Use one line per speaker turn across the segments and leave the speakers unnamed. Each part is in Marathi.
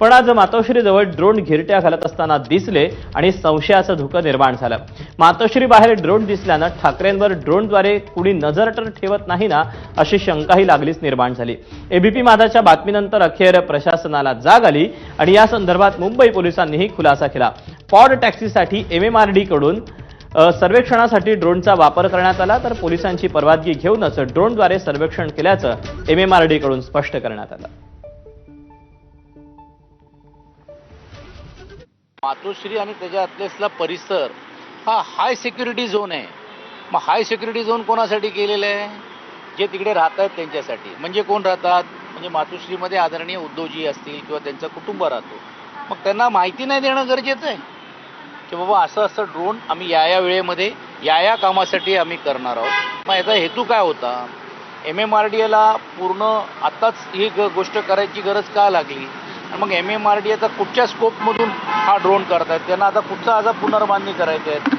पण आज मातोश्रीजवळ ड्रोन घिरट्या घालत असताना दिसले आणि संशयाचं धुकं निर्माण झालं. मातोश्री बाहेर ड्रोन दिसल्यानं ठाकरेंवर ड्रोनद्वारे कुणी नजर तर ठेवत नाही ना अशी शंकाही लागलीच निर्माण झाली. एबीपी माझाच्या बातमीनंतर अखेर प्रशासनाला जाग आली आणि या संदर्भात मुंबई पोलिसांनीही खुलासा केला. पॉड टॅक्सीसाठी एमकडून सर्वेक्षणासाठी ड्रोनचा वापर करण्यात आला तर पोलिसांची परवानगी घेऊनच ड्रोनद्वारे सर्वेक्षण केल्याचं एमएमआरडी कडून स्पष्ट करण्यात आलं.
मातोश्री आणि त्याच्या आतल्यासला परिसर हा हाय सिक्युरिटी झोन आहे. मग हाय सिक्युरिटी झोन कोणासाठी केलेलं आहे? जे तिकडे राहत आहेत त्यांच्यासाठी. म्हणजे कोण राहतात? म्हणजे मातोश्रीमध्ये आदरणीय उद्योजी असतील किंवा त्यांचा कुटुंब राहतो. मग त्यांना माहिती नाही देणं गरजेचं आहे. की बाबा असं असं ड्रोन आम्ही या या वेळेमध्ये या या कामासाठी आम्ही करणार आहोत. मग याचा हेतू काय होता? एम एम आर डी एला पूर्ण आत्ताच ही ग गोष्ट करायची गरज का लागली? मग एम एम आर डी एचा कुठच्या स्कोपमधून हा ड्रोन करतायत? त्यांना आता कुठचा आता पुनर्बांधणी करायची आहे?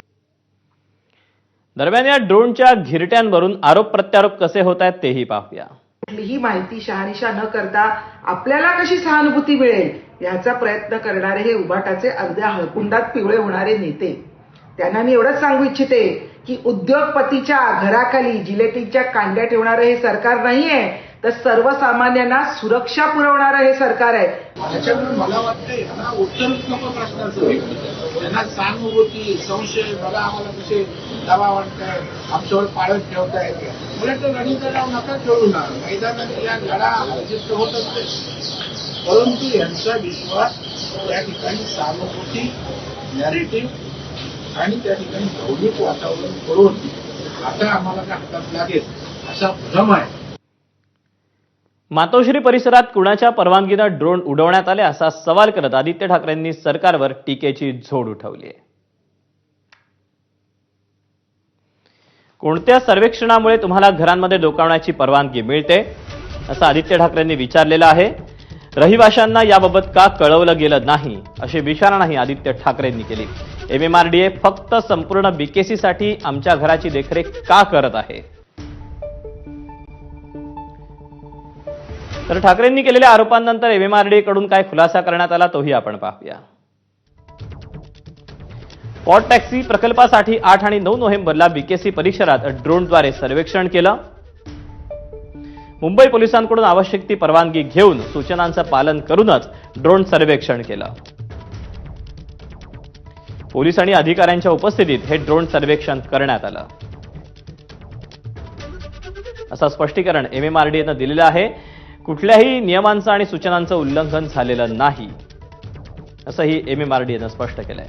दरम्यान या ड्रोनच्या घिरट्यांवरून आरोप प्रत्यारोप कसे होत आहेत तेही पाहूया.
कुठलीही माहिती शहानिशा न करता आपल्याला कशी सहानुभूती मिळेल याचा प्रयत्न करणारे हे उभाटाचे अर्ध्या हळकुंडात पिवळे होणारे नेते. त्यांना मी एवढंच सांगू इच्छिते की उद्योगपतीच्या घराखाली जिलेटिनच्या कांड्या ठेवणारं हे सरकार नाहीये तर सर्वसामान्यांना सुरक्षा पुरवणारं हे सरकार आहे.
त्याच्यामुळे मला वाटतं यांना उत्तरच नको प्रश्नाचं. त्यांना सहानुभूती संशय मला आम्हाला कसे दबाव आणताय आमच्यावर पाळत ठेवताय येते तर रणीचा डाव नका ठेवू ना. मैदानात या लढा जिद्द होत असते. परंतु यांचा विश्वास त्या ठिकाणी सहानुभूती नॅरेटिव्ह आणि त्या ठिकाणी भावनिक वातावरण करून आता आम्हाला काय हातात लागेल असा भ्रम आहे.
मातोश्री परिसरात कुणाच्या परवानगीनं ड्रोन उडवण्यात आले असा सवाल करत आदित्य ठाकरेंनी सरकारवर टीकेची झोड उठवली आहे. कोणत्या सर्वेक्षणामुळे तुम्हाला घरांमध्ये डोकावण्याची परवानगी मिळते? असं आदित्य ठाकरेंनी विचारलेलं आहे. रहिवाशांना याबाबत का कळवलं गेलं नाही? अशी विचारणाही आदित्य ठाकरेंनी केली. एमएमआरडीए फक्त संपूर्ण बीकेसीसाठी आमच्या घराची देखरेख का करत आहे? तर ठाकरेंनी केलेल्या आरोपांनंतर एमएमआरडी कडून काय खुलासा करण्यात आला तोही आपण पाहूया. पॉट टॅक्सी प्रकल्पासाठी आठ आणि नऊ नोव्हेंबरला बीकेसी परिसरात ड्रोनद्वारे सर्वेक्षण केलं. मुंबई पोलिसांकडून आवश्यक ती परवानगी घेऊन सूचनांचं पालन करूनच ड्रोन सर्वेक्षण केलं. पोलीस आणि अधिकाऱ्यांच्या उपस्थितीत हे ड्रोन सर्वेक्षण करण्यात आलं. असं स्पष्टीकरण एमएमआरडीएनं दिलेलं आहे. कुठल्याही नियमांचं आणि सूचनांचं उल्लंघन झालेलं नाही असंही एम एम आर एमएमआरडीएनं स्पष्ट केलंय.